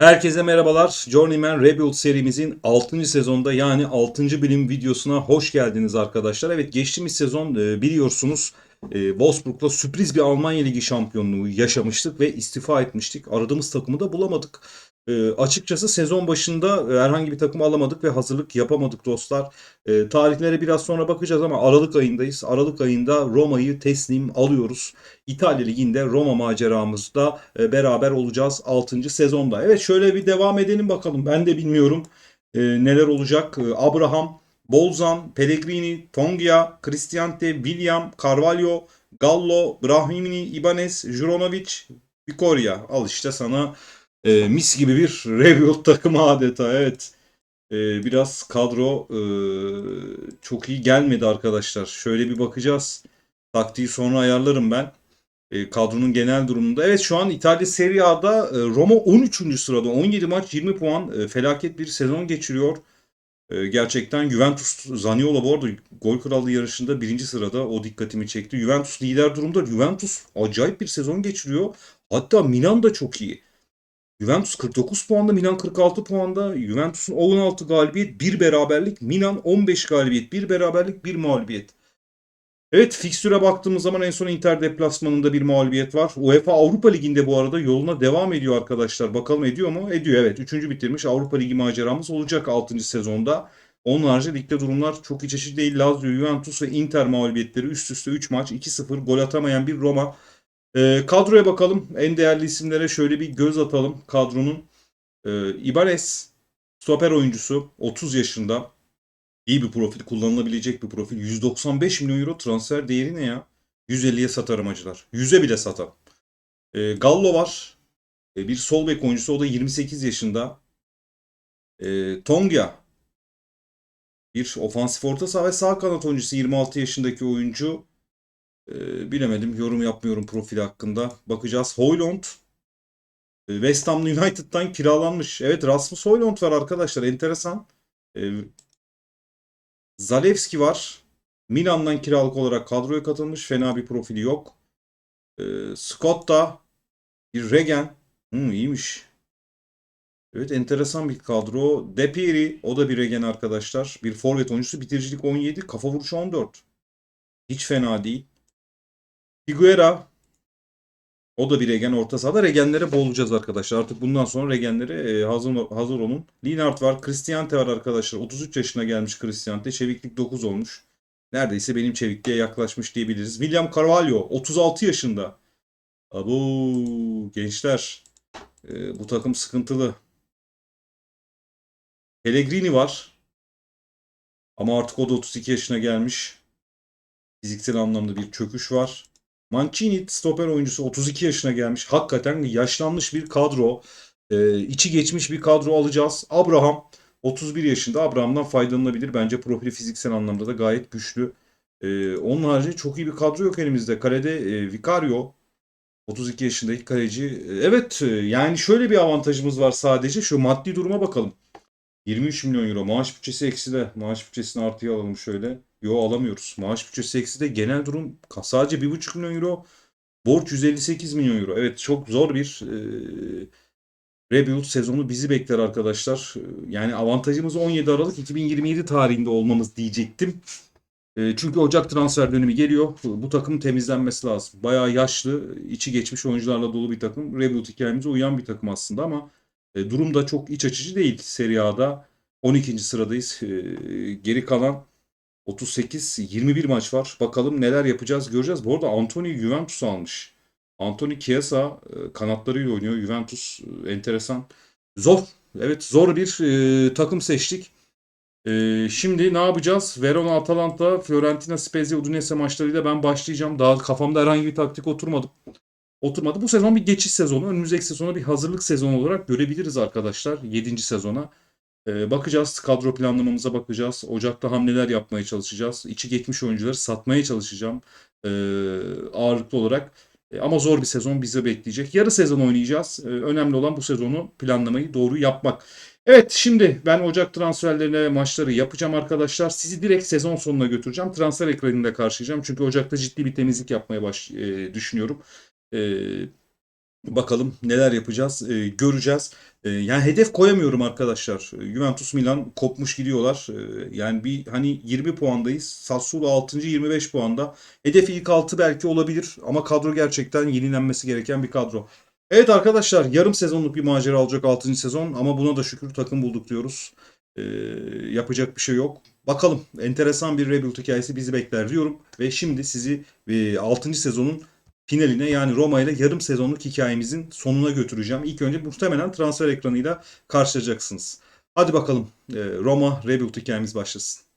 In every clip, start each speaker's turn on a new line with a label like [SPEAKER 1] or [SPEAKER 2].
[SPEAKER 1] Herkese merhabalar. Journeyman Rebuild serimizin 6. sezonda yani 6. bilim videosuna hoş geldiniz arkadaşlar. Evet geçtiğimiz sezon e, biliyorsunuz e, Wolfsburg'la sürpriz bir Almanya Ligi şampiyonluğu yaşamıştık ve istifa etmiştik. Aradığımız takımı da bulamadık. E, açıkçası sezon başında e, herhangi bir takım alamadık ve hazırlık yapamadık dostlar. E, tarihlere biraz sonra bakacağız ama Aralık ayındayız. Aralık ayında Roma'yı teslim alıyoruz. İtalya Ligi'nde Roma maceramızda e, beraber olacağız 6. sezonda. Evet şöyle bir devam edelim bakalım. Ben de bilmiyorum e, neler olacak. E, Abraham, Bolzan, Pellegrini, Tongia, Cristante, William, Carvalho, Gallo, Brahimini, Ibanez, Juronovic, Vicoria. Al işte sana e, mis gibi bir rebuild takımı adeta. Evet. E, biraz kadro e, çok iyi gelmedi arkadaşlar. Şöyle bir bakacağız. Taktiği sonra ayarlarım ben. E, kadronun genel durumunda. Evet şu an İtalya Serie A'da e, Roma 13. sırada. 17 maç 20 puan. E, felaket bir sezon geçiriyor. E, gerçekten Juventus Zaniolo bu arada gol krallığı yarışında birinci sırada. O dikkatimi çekti. Juventus lider durumda. Juventus acayip bir sezon geçiriyor. Hatta Milan da çok iyi. Juventus 49 puanda, Milan 46 puanda. Juventus'un 16 galibiyet, 1 beraberlik. Milan 15 galibiyet, 1 beraberlik, 1 mağlubiyet. Evet fikstüre baktığımız zaman en son Inter deplasmanında bir mağlubiyet var. UEFA Avrupa Ligi'nde bu arada yoluna devam ediyor arkadaşlar. Bakalım ediyor mu? Ediyor evet. Üçüncü bitirmiş. Avrupa Ligi maceramız olacak 6. sezonda. Onun harici ligde durumlar çok iç açıcı değil. Lazio, Juventus ve Inter mağlubiyetleri üst üste 3 maç 2-0 gol atamayan bir Roma. Ee, kadroya bakalım. En değerli isimlere şöyle bir göz atalım kadronun. Ee, Ibanez stoper oyuncusu 30 yaşında. İyi bir profil, kullanılabilecek bir profil. 195 milyon euro transfer değeri ne ya? 150'ye satarım acılar. 100'e bile satarım. Ee, Gallo var. Ee, bir sol bek oyuncusu. O da 28 yaşında. Ee, Tonga. Bir ofansif orta saha ve sağ kanat oyuncusu 26 yaşındaki oyuncu. Ee, bilemedim. Yorum yapmıyorum profili hakkında. Bakacağız. Hoylund. Ee, West Ham United'dan kiralanmış. Evet Rasmus Hoylund var arkadaşlar. Enteresan. Ee, Zalewski var. Milan'dan kiralık olarak kadroya katılmış. Fena bir profili yok. Ee, Scott da bir Regen. Hmm, iyiymiş. Evet enteresan bir kadro. Depieri o da bir Regen arkadaşlar. Bir forvet oyuncusu. Bitiricilik 17. Kafa vuruşu 14. Hiç fena değil. Figuera o da bir regen orta sahada. Regenlere boğulacağız arkadaşlar. Artık bundan sonra regenlere e, hazır, hazır olun. Linart var. Cristiante var arkadaşlar. 33 yaşına gelmiş Cristiante. Çeviklik 9 olmuş. Neredeyse benim çevikliğe yaklaşmış diyebiliriz. William Carvalho 36 yaşında. Abu gençler e, bu takım sıkıntılı. Pellegrini var. Ama artık o da 32 yaşına gelmiş. Fiziksel anlamda bir çöküş var. Mancini stoper oyuncusu 32 yaşına gelmiş. Hakikaten yaşlanmış bir kadro. Ee, içi geçmiş bir kadro alacağız. Abraham 31 yaşında. Abraham'dan faydalanabilir. Bence profili fiziksel anlamda da gayet güçlü. Ee, onun haricinde çok iyi bir kadro yok elimizde. Kalede e, Vicario 32 yaşındaki kaleci. E, Evet e, yani şöyle bir avantajımız var sadece. Şu maddi duruma bakalım. 23 milyon euro. Maaş bütçesi eksi de. Maaş bütçesini artıya alalım şöyle. Yo alamıyoruz. Maaş bütçesi eksi de genel durum sadece 1,5 milyon euro. Borç 158 milyon euro. Evet çok zor bir e, rebuild sezonu bizi bekler arkadaşlar. Yani avantajımız 17 Aralık 2027 tarihinde olmamız diyecektim. E, çünkü Ocak transfer dönemi geliyor. Bu takımın temizlenmesi lazım. Bayağı yaşlı, içi geçmiş oyuncularla dolu bir takım. Rebuild hikayemize uyan bir takım aslında ama e, durum da çok iç açıcı değil. Serie A'da 12. sıradayız. E, geri kalan 38-21 maç var. Bakalım neler yapacağız göreceğiz. Bu arada Anthony Juventus almış. Anthony Chiesa e, kanatlarıyla oynuyor. Juventus e, enteresan. Zor. Evet zor bir e, takım seçtik. E, şimdi ne yapacağız? Verona, Atalanta, Fiorentina, Spezia, Udinese maçlarıyla ben başlayacağım. Daha kafamda herhangi bir taktik oturmadı. Oturmadı. Bu sezon bir geçiş sezonu. Önümüzdeki sezona bir hazırlık sezonu olarak görebiliriz arkadaşlar. 7. sezona. Ee, bakacağız. Kadro planlamamıza bakacağız. Ocakta hamleler yapmaya çalışacağız. İçi geçmiş oyuncuları satmaya çalışacağım. Ee, ağırlıklı olarak. Ee, ama zor bir sezon bizi bekleyecek. Yarı sezon oynayacağız. Ee, önemli olan bu sezonu planlamayı doğru yapmak. Evet şimdi ben Ocak transferlerine maçları yapacağım arkadaşlar. Sizi direkt sezon sonuna götüreceğim. Transfer ekranında karşılayacağım. Çünkü Ocak'ta ciddi bir temizlik yapmaya baş, e, düşünüyorum. Ee, bakalım neler yapacağız e, göreceğiz. E, yani hedef koyamıyorum arkadaşlar. E, Juventus Milan kopmuş gidiyorlar. E, yani bir hani 20 puandayız. Sassuolo 6. 25 puanda. Hedef ilk 6 belki olabilir ama kadro gerçekten yenilenmesi gereken bir kadro. Evet arkadaşlar yarım sezonluk bir macera olacak 6. sezon ama buna da şükür takım bulduk diyoruz. E, yapacak bir şey yok. Bakalım enteresan bir rebuild hikayesi bizi bekler diyorum. Ve şimdi sizi e, 6. sezonun finaline yani Roma ile yarım sezonluk hikayemizin sonuna götüreceğim. İlk önce muhtemelen transfer ekranıyla karşılaşacaksınız. Hadi bakalım e, Roma Rebuild hikayemiz başlasın.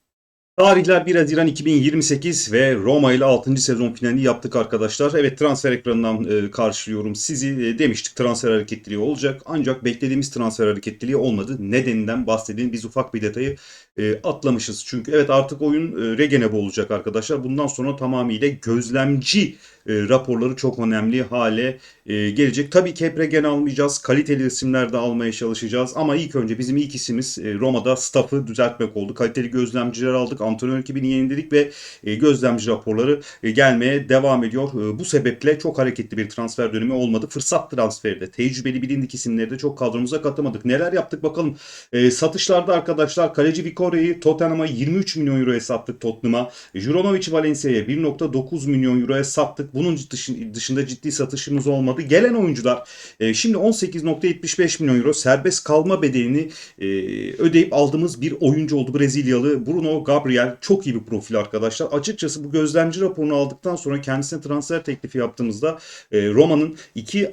[SPEAKER 1] Tarihler 1 Haziran 2028 ve Roma ile 6. sezon finalini yaptık arkadaşlar. Evet transfer ekranından e, karşılıyorum sizi. E, demiştik transfer hareketliliği olacak. Ancak beklediğimiz transfer hareketliliği olmadı. Nedeninden bahsedeyim. Biz ufak bir detayı e, atlamışız. Çünkü evet artık oyun e, regeneratif olacak arkadaşlar. Bundan sonra tamamıyla gözlemci e, raporları çok önemli hale e, gelecek. Tabii ki hep regen almayacağız. Kaliteli isimler de almaya çalışacağız. Ama ilk önce bizim ilk isimiz e, Roma'da staff'ı düzeltmek oldu. Kaliteli gözlemciler aldık. Antrenör ekibini yeniledik ve e, gözlemci raporları e, gelmeye devam ediyor. E, bu sebeple çok hareketli bir transfer dönemi olmadı. Fırsat transferi de tecrübeli bilindik isimleri de çok kadromuza katamadık. Neler yaptık bakalım. E, satışlarda arkadaşlar kaleci Vicore'yi Tottenham'a 23 milyon euroya sattık Tottenham'a. Juronovic Valencia'ya 1.9 milyon euroya sattık. Bunun dışında ciddi satışımız olmadı. Gelen oyuncular e, şimdi 18.75 milyon euro serbest kalma bedelini e, ödeyip aldığımız bir oyuncu oldu. Brezilyalı Bruno Gabriel. Çok iyi bir profil arkadaşlar. Açıkçası bu gözlemci raporunu aldıktan sonra kendisine transfer teklifi yaptığımızda e, Roma'nın iki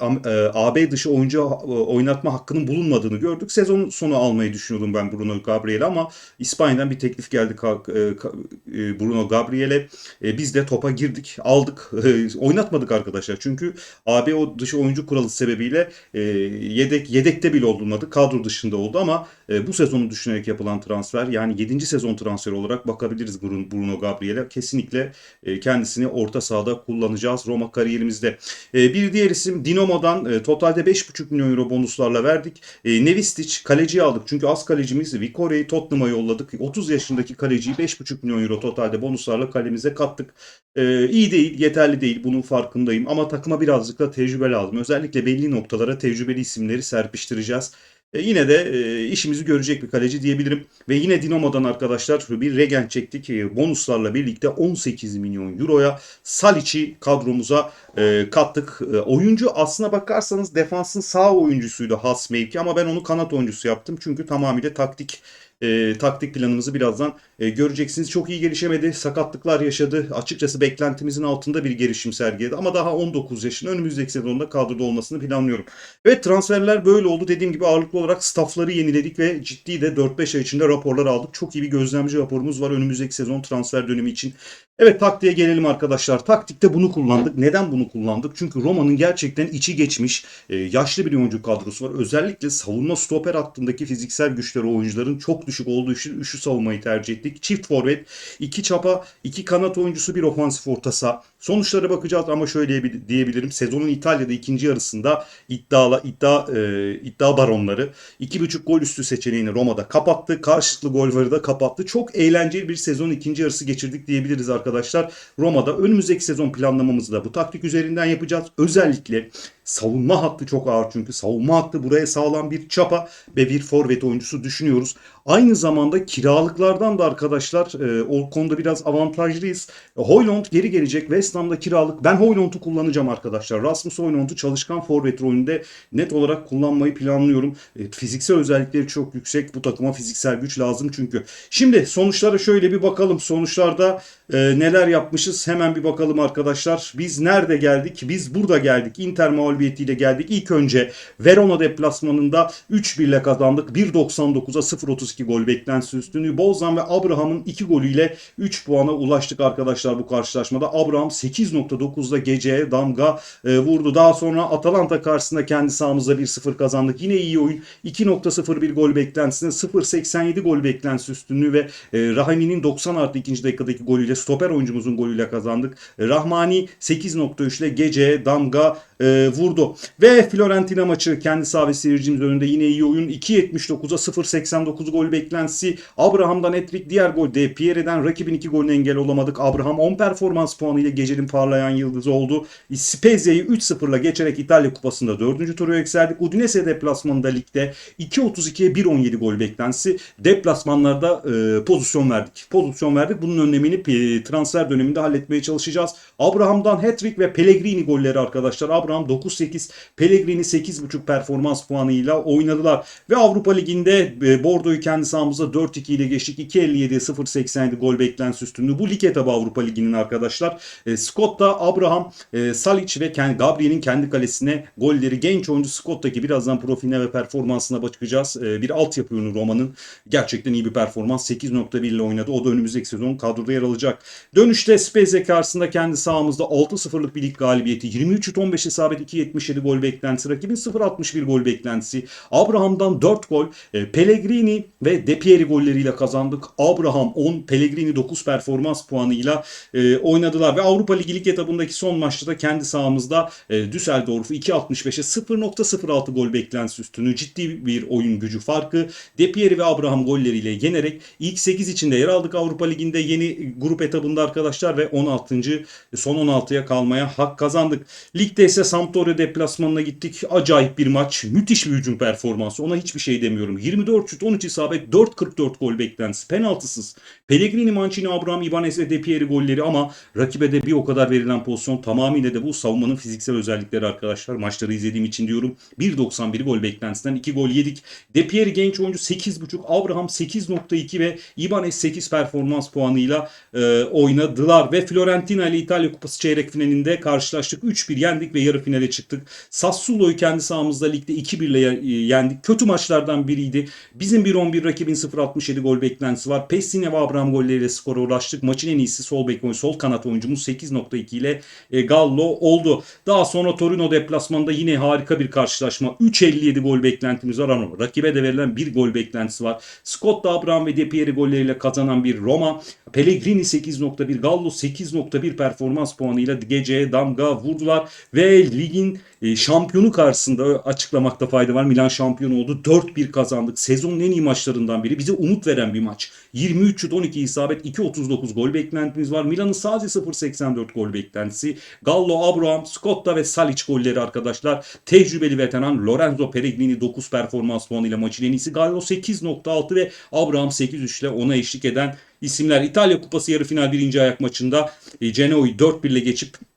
[SPEAKER 1] AB dışı oyuncu oynatma hakkının bulunmadığını gördük. Sezon sonu almayı düşünüyordum ben Bruno Gabriel'e ama İspanya'dan bir teklif geldi Bruno Gabriel'e. Biz de topa girdik, aldık oynatmadık arkadaşlar. Çünkü AB o dışı oyuncu kuralı sebebiyle e, yedek yedekte bile olmadı. Kadro dışında oldu ama e, bu sezonu düşünerek yapılan transfer yani 7. sezon transferi olarak bakabiliriz Bruno Gabriel'e. Kesinlikle e, kendisini orta sahada kullanacağız Roma kariyerimizde. E, bir diğer isim Dinamo'dan e, totalde 5,5 milyon euro bonuslarla verdik. E, Nevistic kaleciyi aldık. Çünkü az kalecimiz Vicore'yi Tottenham'a yolladık. 30 yaşındaki kaleciyi 5,5 milyon euro totalde bonuslarla kalemize kattık. E, iyi değil, yeterli değil. Bunun farkındayım. Ama takıma birazcık da tecrübe lazım. Özellikle belli noktalara tecrübeli isimleri serpiştireceğiz. E, yine de e, işimizi görecek bir kaleci diyebilirim. Ve yine Dinamo'dan arkadaşlar bir regen çektik. E, bonuslarla birlikte 18 milyon euroya Salic'i kadromuza e, kattık. E, oyuncu aslına bakarsanız defansın sağ oyuncusuydu has mevki ama ben onu kanat oyuncusu yaptım. Çünkü tamamıyla taktik e, taktik planımızı birazdan e, göreceksiniz. Çok iyi gelişemedi. Sakatlıklar yaşadı. Açıkçası beklentimizin altında bir gelişim sergiledi. Ama daha 19 yaşında önümüzdeki sezonda kadroda olmasını planlıyorum. Evet transferler böyle oldu. Dediğim gibi ağırlıklı olarak staffları yeniledik ve ciddi de 4-5 ay içinde raporlar aldık. Çok iyi bir gözlemci raporumuz var önümüzdeki sezon transfer dönemi için. Evet taktiğe gelelim arkadaşlar. Taktikte bunu kullandık. Neden bunu kullandık? Çünkü Roma'nın gerçekten içi geçmiş e, yaşlı bir oyuncu kadrosu var. Özellikle savunma stoper hattındaki fiziksel güçleri oyuncuların çok düşük olduğu için üçlü savunmayı tercih ettik. Çift forvet, iki çapa, iki kanat oyuncusu, bir ofansif orta. Sonuçlara bakacağız ama şöyle diyebilirim. Sezonun İtalya'da ikinci yarısında iddiala, iddia e, iddia baronları 2.5 gol üstü seçeneğini Roma'da kapattı. Karşılıklı gol varı da kapattı. Çok eğlenceli bir sezon ikinci yarısı geçirdik diyebiliriz arkadaşlar. Roma'da önümüzdeki sezon planlamamızı da bu taktik üzerinden yapacağız. Özellikle Savunma hattı çok ağır çünkü savunma hattı buraya sağlam bir çapa ve bir forvet oyuncusu düşünüyoruz. Aynı zamanda kiralıklardan da arkadaşlar e, o konuda biraz avantajlıyız. Hoylund geri gelecek. West Ham'da kiralık. Ben Hoylund'u kullanacağım arkadaşlar. Rasmus Hoylund'u çalışkan forvet rolünde net olarak kullanmayı planlıyorum. E, fiziksel özellikleri çok yüksek. Bu takıma fiziksel güç lazım çünkü. Şimdi sonuçlara şöyle bir bakalım. Sonuçlarda e, neler yapmışız hemen bir bakalım arkadaşlar. Biz nerede geldik? Biz burada geldik. Inter mağlubiyetiyle geldik. İlk önce Verona deplasmanında 3-1 ile kazandık. 1.99'a 0.32 gol beklentisi üstünlüğü. Bozan ve Abraham'ın 2 golüyle 3 puana ulaştık arkadaşlar bu karşılaşmada. Abraham 8.9'da geceye damga e, vurdu. Daha sonra Atalanta karşısında kendi sahamızda 1-0 kazandık. Yine iyi oyun. 2.01 gol beklentisine 0.87 gol beklentisi üstünlüğü ve e, Rahimi'nin 90 artı 2. dakikadaki golüyle stoper oyuncumuzun golüyle kazandık. Rahmani 8.3 ile geceye damga e, vurdu vurdu. Ve Fiorentina maçı kendi saha seyircimiz önünde yine iyi oyun. 2.79'a 0.89 gol beklentisi. Abraham'dan etrik diğer gol de Pierre'den rakibin iki golüne engel olamadık. Abraham 10 performans puanı ile gecenin parlayan yıldızı oldu. Spezia'yı 3-0'la geçerek İtalya Kupası'nda 4. tura yükseldik. Udinese deplasmanında ligde 2.32'ye 1.17 gol beklentisi. Deplasmanlarda e, pozisyon verdik. Pozisyon verdik. Bunun önlemini e, transfer döneminde halletmeye çalışacağız. Abraham'dan hat-trick ve Pellegrini golleri arkadaşlar. Abraham 9-8, Pellegrini 8.5 performans puanıyla oynadılar. Ve Avrupa Ligi'nde e, Bordo'yu kendi sahamızda 4-2 ile geçtik. 2.57'ye 0.87 gol beklentisi üstünlüğü. Bu lig etabı Avrupa Ligi'nin arkadaşlar. E, Scott'ta Abraham, e, Salic ve Gabriel'in kendi kalesine golleri. Genç oyuncu Scott'taki birazdan profiline ve performansına bakacağız. E, bir altyapı ürünü Roma'nın. Gerçekten iyi bir performans. 8.1 ile oynadı. O da önümüzdeki sezon kadroda yer alacak. Dönüşte Spezia karşısında kendi sahamızda 6-0'lık bir lig galibiyeti. 23 şut 15 isabet 2.77 gol beklentisi. Rakibin 0.61 gol beklentisi. Abraham'dan 4 gol. E, Pellegrini ve De Pieri golleriyle kazandık. Abraham 10, Pellegrini 9 performans puanıyla e, oynadılar. Ve Avrupa Ligi lig etabındaki son maçta da kendi sahamızda e, Düsseldorf'u 2.65'e 0.06 gol beklentisi üstünü ciddi bir oyun gücü farkı. De Pieri ve Abraham golleriyle yenerek ilk 8 içinde yer aldık Avrupa Ligi'nde yeni grup etabında arkadaşlar ve 16. son 16'ya kalmaya hak kazandık. Ligde ise Sampdoria deplasmanına gittik. Acayip bir maç. Müthiş bir hücum performansı. Ona hiçbir şey demiyorum. 24 şut 13 isabet 4.44 gol beklentisi. Penaltısız. Pellegrini, Mancini, Abraham, Ibanez ve De golleri ama rakibe de bir o kadar verilen pozisyon tamamıyla da bu savunmanın fiziksel özellikleri arkadaşlar. Maçları izlediğim için diyorum. 1.91 gol beklentisinden 2 gol yedik. De genç oyuncu 8.5, Abraham 8.2 ve Ibanez 8 performans puanıyla e, oynadılar. Ve Fiorentina ile İtalya Kupası çeyrek finalinde karşılaştık. 3-1 yendik ve yarı finale çıktık. Sassuolo'yu kendi sahamızda ligde 2-1 ile ye- yendik. Kötü maçlardan biriydi. Bizim 1-11 rakibin 0.67 gol beklentisi var. Pessine ve Abraham golleriyle skora ulaştık. Maçın en iyisi sol bek oyuncu, sol kanat oyuncumuz 8.2 ile e, Gallo oldu. Daha sonra Torino deplasmanında yine harika bir karşılaşma. 3.57 gol beklentimiz var ama rakibe de verilen bir gol beklentisi var. Scott da Abraham ve De Pieri golleriyle kazanan bir Roma. Pellegrini 8.1, Gallo 8.1 performans puanıyla geceye damga vurdular ve ligin e, şampiyonu karşısında açıklamakta fayda var. Milan şampiyon oldu. 4-1 kazandık. Sezonun en iyi maçlarından biri. Bize umut veren bir maç. 23 şut 12 isabet 2.39 gol beklentimiz var. Milan'ın sadece 0.84 gol beklentisi. Gallo, Abraham, Scotta ve Salic golleri arkadaşlar. Tecrübeli veteran Lorenzo Pellegrini 9 performans puanıyla maçın en iyisi. Gallo 8.6 ve Abraham 8.3 ile ona eşlik eden isimler. İtalya Kupası yarı final birinci ayak maçında e, Genoa'yı 4-1 ile geçip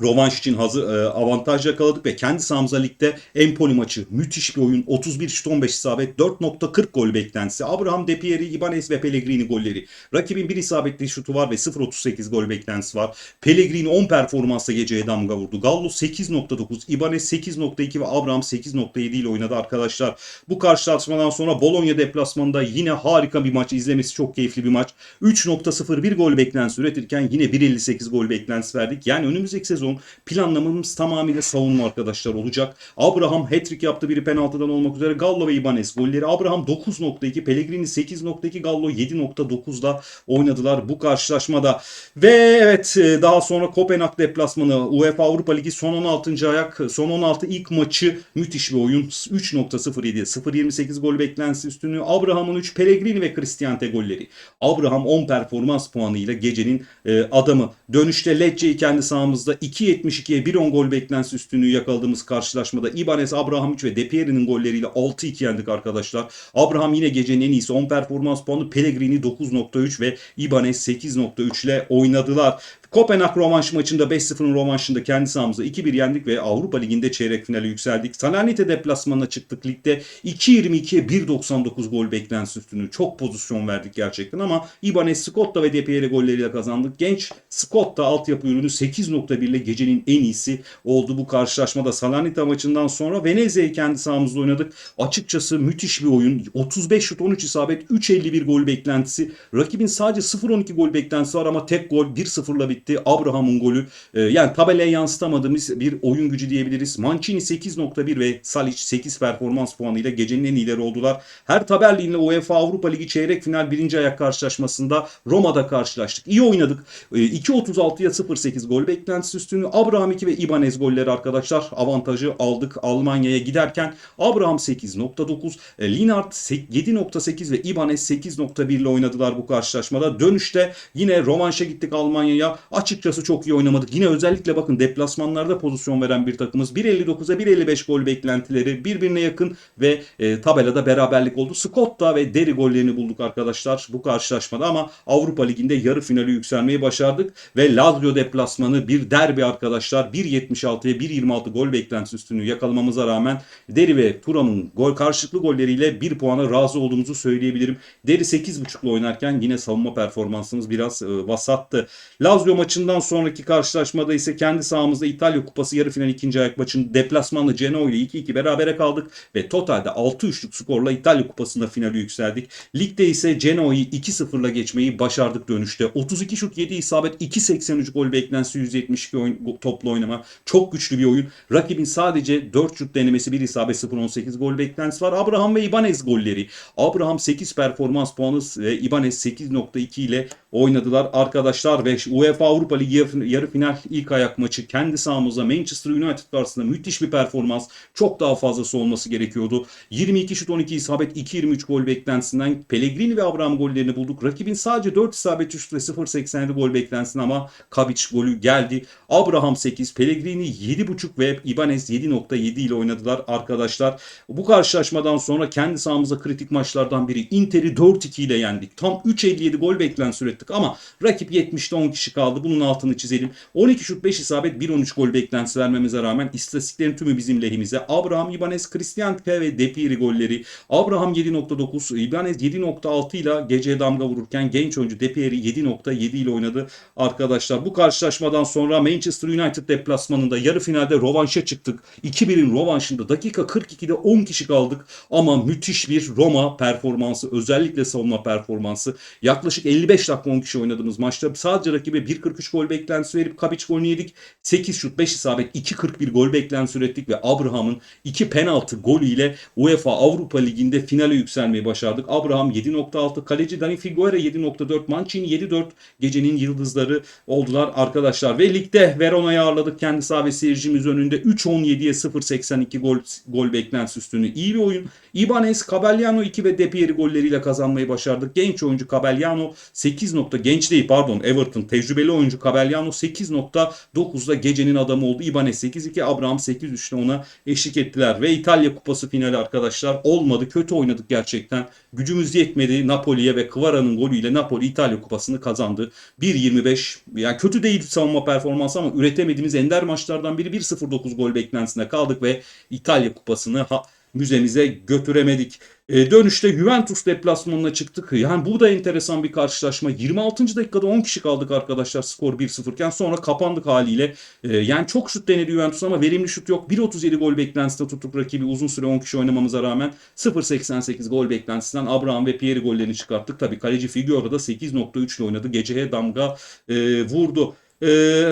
[SPEAKER 1] rovanş için hazır e, avantaj yakaladık ve kendi sahamıza ligde Empoli maçı müthiş bir oyun. 31 şut 15 isabet 4.40 gol beklentisi. Abraham De Pieri, Ibanez ve Pellegrini golleri. Rakibin bir isabetli şutu var ve 0.38 gol beklentisi var. Pellegrini 10 performansla geceye damga vurdu. Gallo 8.9, Ibanez 8.2 ve Abraham 8.7 ile oynadı arkadaşlar. Bu karşılaşmadan sonra Bologna deplasmanında yine harika bir maç. izlemesi çok keyifli bir maç. 3.01 gol beklentisi üretirken yine 1.58 gol beklentisi verdik. Yani önümüzdeki sezon planlamamız tamamıyla savunma arkadaşlar olacak. Abraham hat-trick yaptı biri penaltıdan olmak üzere. Gallo ve Ibanez golleri. Abraham 9.2, Pellegrini 8.2, Gallo 7.9'da oynadılar bu karşılaşmada. Ve evet e, daha sonra Kopenhag deplasmanı UEFA Avrupa Ligi son 16. ayak son 16 ilk maçı müthiş bir oyun. 3.07 0.28 gol beklentisi üstünlüğü. Abraham'ın 3 Pellegrini ve Cristante golleri. Abraham 10 performans puanıyla gecenin e, adamı. Dönüşte Lecce'yi kendi sahamızda 2.72'ye 1.10 gol beklentisi üstünlüğü yakaladığımız karşılaşmada Ibanez, Abraham 3 ve De Pieri'nin golleriyle 6-2 yendik arkadaşlar. Abraham yine gecenin en iyisi 10 performans puanı. Pellegrini 9.3 ve Ibanez 8.3 ile oynadılar. Kopenhag rövanş maçında 5-0'ın rövanşında kendi sahamızda 2-1 yendik ve Avrupa Ligi'nde çeyrek finale yükseldik. Salernite deplasmanına çıktık ligde. 2-22'ye 1.99 gol beklentisi üstünü. Çok pozisyon verdik gerçekten ama Ibanez, Scotta ve Pieri golleriyle kazandık. Genç Scotta altyapı ürünü 8.1 ile gecenin en iyisi oldu bu karşılaşmada. Salernite maçından sonra Venezia'yı kendi sahamızda oynadık. Açıkçası müthiş bir oyun. 35 şut 13 isabet 3.51 gol beklentisi. Rakibin sadece 0.12 gol beklentisi var ama tek gol 1-0'la bitti. Etti. Abraham'ın golü e, yani tabelaya yansıtamadığımız bir oyun gücü diyebiliriz. Mancini 8.1 ve Salic 8 performans puanıyla gecenin en iyileri oldular. Her tabelliğinle UEFA Avrupa Ligi çeyrek final birinci ayak karşılaşmasında Roma'da karşılaştık. İyi oynadık. E, 2.36'ya 0.8 gol beklentisi üstünlüğü. Abraham 2 ve Ibanez golleri arkadaşlar avantajı aldık Almanya'ya giderken. Abraham 8.9, e, Linard 7.8 ve Ibanez 8.1 ile oynadılar bu karşılaşmada. Dönüşte yine rovanşa gittik Almanya'ya. Açıkçası çok iyi oynamadık. Yine özellikle bakın deplasmanlarda pozisyon veren bir takımız. 1.59'a 1.55 gol beklentileri birbirine yakın ve e, tabelada beraberlik oldu. Scotta ve Deri gollerini bulduk arkadaşlar bu karşılaşmada ama Avrupa Ligi'nde yarı finali yükselmeyi başardık ve Lazio deplasmanı bir derbi arkadaşlar 1.76'ya 1.26 gol beklentisi üstünlüğü yakalamamıza rağmen Deri ve Turam'ın gol karşılıklı golleriyle 1 puana razı olduğumuzu söyleyebilirim. Deri 8.5'la oynarken yine savunma performansımız biraz e, vasattı. Lazio maçından sonraki karşılaşmada ise kendi sahamızda İtalya Kupası yarı final ikinci ayak maçın deplasmanlı Genoa ile 2-2 berabere kaldık ve totalde 6-3'lük skorla İtalya Kupası'nda finali yükseldik. Ligde ise Genoa'yı 2-0'la geçmeyi başardık dönüşte. 32 şut 7 isabet 2.83 gol beklentisi 172 oyun, toplu oynama. Çok güçlü bir oyun. Rakibin sadece 4 şut denemesi 1 isabet 0.18 gol beklentisi var. Abraham ve Ibanez golleri. Abraham 8 performans puanı ve Ibanez 8.2 ile oynadılar arkadaşlar ve UEFA Avrupa Ligi yarı- final ilk ayak maçı kendi sahamızda Manchester United karşısında müthiş bir performans. Çok daha fazlası olması gerekiyordu. 22 şut 12 isabet 2.23 gol beklentisinden Pellegrini ve Abraham gollerini bulduk. Rakibin sadece 4 isabet şut ve 0.87 gol beklentisinden ama Kavic golü geldi. Abraham 8, Pellegrini 7.5 ve Ibanez 7.7 ile oynadılar arkadaşlar. Bu karşılaşmadan sonra kendi sahamızda kritik maçlardan biri Inter'i 4-2 ile yendik. Tam 3.57 gol beklentisi ürettik ama rakip 70'te 10 kişi kaldı. Bunun altını çizelim. 12 şut 5 isabet 1.13 gol beklentisi vermemize rağmen istatistiklerin tümü bizim lehimize. Abraham, Ibanez, Christian P ve Depiri golleri. Abraham 7.9, Ibanez 7.6 ile geceye damga vururken genç oyuncu Depiri 7.7 ile oynadı arkadaşlar. Bu karşılaşmadan sonra Manchester United deplasmanında yarı finalde rovanşa çıktık. 2-1'in rovanşında dakika 42'de 10 kişi kaldık ama müthiş bir Roma performansı özellikle savunma performansı. Yaklaşık 55 dakika 10 kişi oynadığımız maçta sadece rakibe 1.43 gol beklentisi verip Kabic golünü yedik. 8 şut 5 isabet 2.41 gol beklentisi ürettik ve Abraham'ın 2 penaltı golüyle UEFA Avrupa Ligi'nde finale yükselmeyi başardık. Abraham 7.6, kaleci Dani Figueira 7.4, Mancini 7.4 gecenin yıldızları oldular arkadaşlar. Ve ligde Verona'yı ağırladık kendi saha ve seyircimiz önünde 3.17'ye 0.82 gol gol beklentisi üstünü. İyi bir oyun. Ibanez, Cabellano 2 ve Depieri golleriyle kazanmayı başardık. Genç oyuncu Cabellano 8 nokta genç değil pardon Everton tecrübeli oyuncu Cabellano 8.9'da gecenin adamı oldu. Ibanez 8-2 Abraham 8-3'te ona eşlik ettiler. Ve İtalya Kupası finali arkadaşlar olmadı. Kötü oynadık gerçekten. Gücümüz yetmedi. Napoli'ye ve Kvara'nın golüyle Napoli İtalya Kupası'nı kazandı. 1.25 yani kötü değil savunma performansı ama üretemediğimiz ender maçlardan biri 1.09 gol beklentisinde kaldık ve İtalya Kupası'nı müzemize götüremedik. E, dönüşte Juventus deplasmanına çıktık. Yani bu da enteresan bir karşılaşma. 26. dakikada 10 kişi kaldık arkadaşlar skor 1-0 iken sonra kapandık haliyle. E, yani çok şut denedi Juventus ama verimli şut yok. 1.37 gol beklentisinde tuttuk rakibi uzun süre 10 kişi oynamamıza rağmen 0.88 gol beklentisinden Abraham ve Pieri gollerini çıkarttık. Tabii kaleci Figueroa da 8.3 ile oynadı. Geceye damga e, vurdu. E,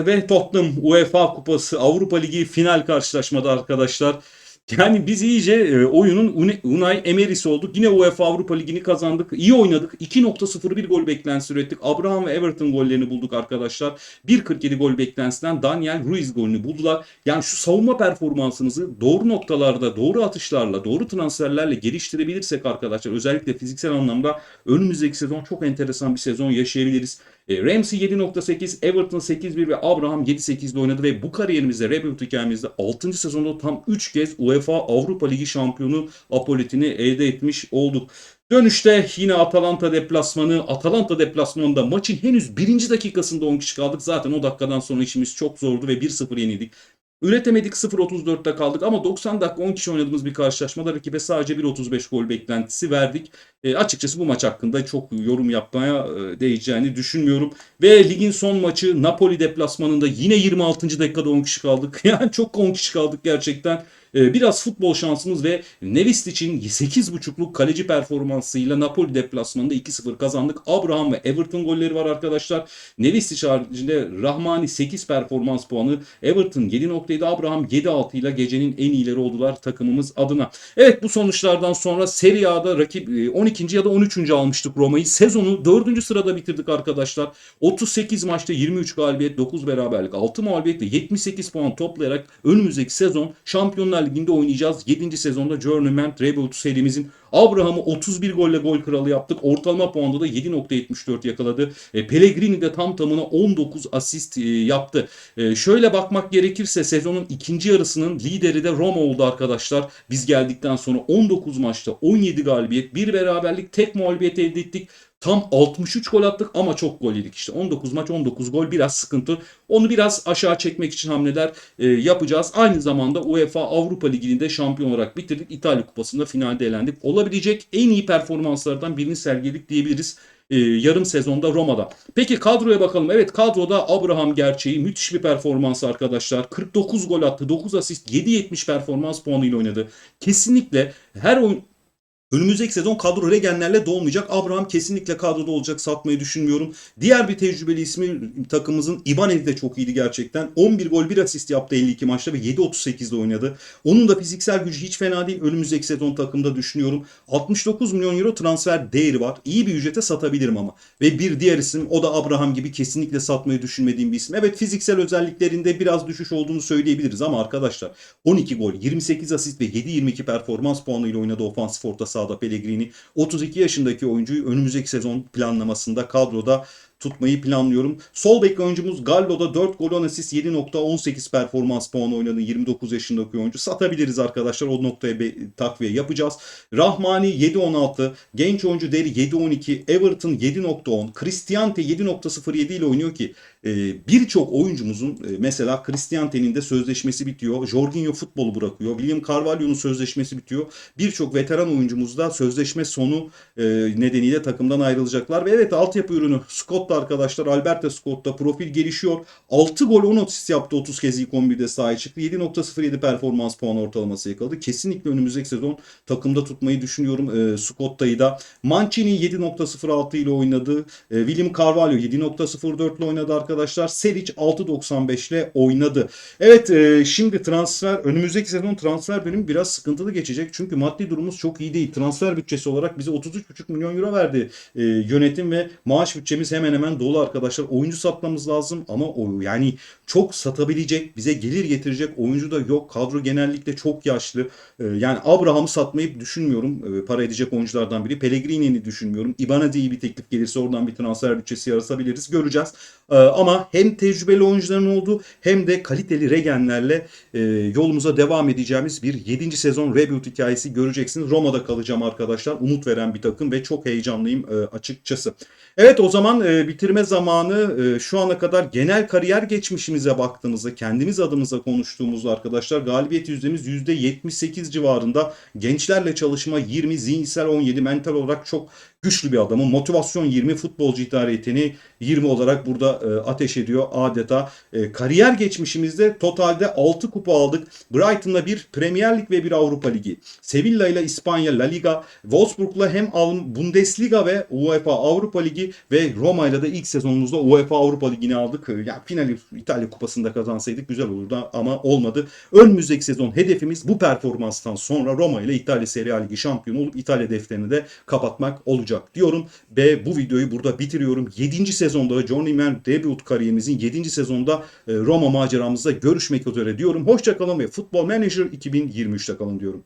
[SPEAKER 1] ve Tottenham UEFA Kupası Avrupa Ligi final karşılaşmada arkadaşlar. Yani biz iyice e, oyunun Unai Emery'si olduk. Yine UEFA Avrupa Ligi'ni kazandık. İyi oynadık. 2.01 gol beklentisi ürettik. Abraham ve Everton gollerini bulduk arkadaşlar. 1.47 gol beklentisinden Daniel Ruiz golünü buldular. Yani şu savunma performansınızı doğru noktalarda, doğru atışlarla, doğru transferlerle geliştirebilirsek arkadaşlar özellikle fiziksel anlamda önümüzdeki sezon çok enteresan bir sezon yaşayabiliriz. E, Ramsey 7.8, Everton 8.1 ve Abraham 7.8'de oynadı ve bu kariyerimizde, Rebuild hikayemizde 6. sezonda tam 3 kez UEFA Avrupa Ligi şampiyonu apoletini elde etmiş olduk. Dönüşte yine Atalanta deplasmanı. Atalanta deplasmanında maçın henüz birinci dakikasında 10 kişi kaldık. Zaten o dakikadan sonra işimiz çok zordu ve 1-0 yenildik. Üretemedik 0.34'te kaldık ama 90 dakika 10 kişi oynadığımız bir karşılaşmada rakibe sadece 1.35 gol beklentisi verdik. E, açıkçası bu maç hakkında çok yorum yapmaya e, değeceğini düşünmüyorum. Ve ligin son maçı Napoli deplasmanında yine 26. dakikada 10 kişi kaldık. Yani çok 10 kişi kaldık gerçekten. E, biraz futbol şansımız ve Nevist için 8.5'luk kaleci performansıyla Napoli deplasmanında 2-0 kazandık. Abraham ve Everton golleri var arkadaşlar. Nevist haricinde Rahmani 8 performans puanı. Everton 7.7 Abraham 7.6 ile gecenin en iyileri oldular takımımız adına. Evet bu sonuçlardan sonra Serie A'da rakip e, 12. ya da 13. almıştık Roma'yı. Sezonu 4. sırada bitirdik arkadaşlar. 38 maçta 23 galibiyet, 9 beraberlik, 6 mağlubiyet ve 78 puan toplayarak önümüzdeki sezon Şampiyonlar Ligi'nde oynayacağız. 7. sezonda Journeyman Rebuild serimizin Abraham'ı 31 golle gol kralı yaptık. Ortalama puanda da 7.74 yakaladı. E, Pellegrini de tam tamına 19 asist e, yaptı. E, şöyle bakmak gerekirse sezonun ikinci yarısının lideri de Roma oldu arkadaşlar. Biz geldikten sonra 19 maçta 17 galibiyet, bir beraberlik, tek mağlubiyet elde ettik. Tam 63 gol attık ama çok gol yedik işte. 19 maç 19 gol biraz sıkıntı. Onu biraz aşağı çekmek için hamleler e, yapacağız. Aynı zamanda UEFA Avrupa Ligi'nde şampiyon olarak bitirdik. İtalya Kupası'nda finalde elendik. Olabilecek en iyi performanslardan birini sergiledik diyebiliriz e, yarım sezonda Roma'da. Peki kadroya bakalım. Evet kadroda Abraham gerçeği müthiş bir performans arkadaşlar. 49 gol attı, 9 asist, 7.70 performans puanıyla oynadı. Kesinlikle her oyun Önümüzdeki sezon kadro regenlerle dolmayacak. Abraham kesinlikle kadroda olacak. Satmayı düşünmüyorum. Diğer bir tecrübeli ismi takımımızın Ibanez de çok iyiydi gerçekten. 11 gol 1 asist yaptı 52 maçta ve 7.38'de oynadı. Onun da fiziksel gücü hiç fena değil. Önümüzdeki sezon takımda düşünüyorum. 69 milyon euro transfer değeri var. İyi bir ücrete satabilirim ama. Ve bir diğer isim o da Abraham gibi kesinlikle satmayı düşünmediğim bir isim. Evet fiziksel özelliklerinde biraz düşüş olduğunu söyleyebiliriz ama arkadaşlar 12 gol, 28 asist ve 7.22 performans puanıyla oynadı ofansif orta saha sahada Pellegrini. 32 yaşındaki oyuncuyu önümüzdeki sezon planlamasında kadroda tutmayı planlıyorum. Sol bek oyuncumuz Gallo'da 4 gol 10 asist 7.18 performans puanı oynadı 29 yaşındaki oyuncu. Satabiliriz arkadaşlar o noktaya bir takviye yapacağız. Rahmani 7.16, genç oyuncu Deri 7.12, Everton 7.10, Cristiante 7.07 ile oynuyor ki birçok oyuncumuzun e, mesela Cristiante'nin de sözleşmesi bitiyor. Jorginho futbolu bırakıyor. William Carvalho'nun sözleşmesi bitiyor. Birçok veteran oyuncumuz da sözleşme sonu e, nedeniyle takımdan ayrılacaklar. Ve evet altyapı ürünü Scott da arkadaşlar Alberto Scott'ta profil gelişiyor. 6 gol 10 asist yaptı 30 kez ilk 11'de sahaya çıktı. 7.07 performans puan ortalaması yakaladı. Kesinlikle önümüzdeki sezon takımda tutmayı düşünüyorum e, Scott'tayı da. Mancini 7.06 ile oynadı. E, William Carvalho 7.04 ile oynadı arkadaşlar. Seric 6.95 ile oynadı. Evet e, şimdi transfer önümüzdeki sezon transfer bölümü biraz sıkıntılı geçecek. Çünkü maddi durumumuz çok iyi değil. Transfer bütçesi olarak bize 33,5 milyon euro verdi e, yönetim ve maaş bütçemiz hemen hemen dolu arkadaşlar. Oyuncu satmamız lazım ama o yani çok satabilecek, bize gelir getirecek oyuncu da yok. Kadro genellikle çok yaşlı. E, yani Abraham'ı satmayı düşünmüyorum. E, para edecek oyunculardan biri. Pellegrini'ni düşünmüyorum. Ibanez'e iyi bir teklif gelirse oradan bir transfer bütçesi yaratabiliriz. Göreceğiz. E, ama hem tecrübeli oyuncuların olduğu hem de kaliteli regenlerle e, yolumuza devam edeceğimiz bir 7. sezon rebuild hikayesi göreceksiniz. Roma'da kalacağım arkadaşlar. Umut veren bir takım ve çok heyecanlıyım e, açıkçası. Evet o zaman e, bitirme zamanı e, şu ana kadar genel kariyer geçmişimize baktığımızda kendimiz adımıza konuştuğumuzda arkadaşlar galibiyet yüzdemiz %78 civarında. Gençlerle çalışma 20, zihinsel 17, mental olarak çok güçlü bir adamı. Motivasyon 20, futbolcu idare yeteneği 20 olarak burada e, ateş ediyor adeta. E, kariyer geçmişimizde totalde 6 kupa aldık. Brighton'la bir Premier Lig ve bir Avrupa Ligi. Sevilla ile İspanya La Liga. Wolfsburg'la hem Bundesliga ve UEFA Avrupa Ligi ve Roma ile de ilk sezonumuzda UEFA Avrupa Ligi'ni aldık. E, ya finali İtalya Kupası'nda kazansaydık güzel olurdu ama olmadı. Önümüzdeki sezon hedefimiz bu performanstan sonra Roma ile İtalya Serie A Ligi şampiyonu olup İtalya defterini de kapatmak olacak diyorum ve bu videoyu burada bitiriyorum. 7. sezonda Journeyman debut kariyerimizin 7. sezonda e, Roma maceramızda görüşmek üzere diyorum. Hoşçakalın ve Futbol Manager 2023'te kalın diyorum.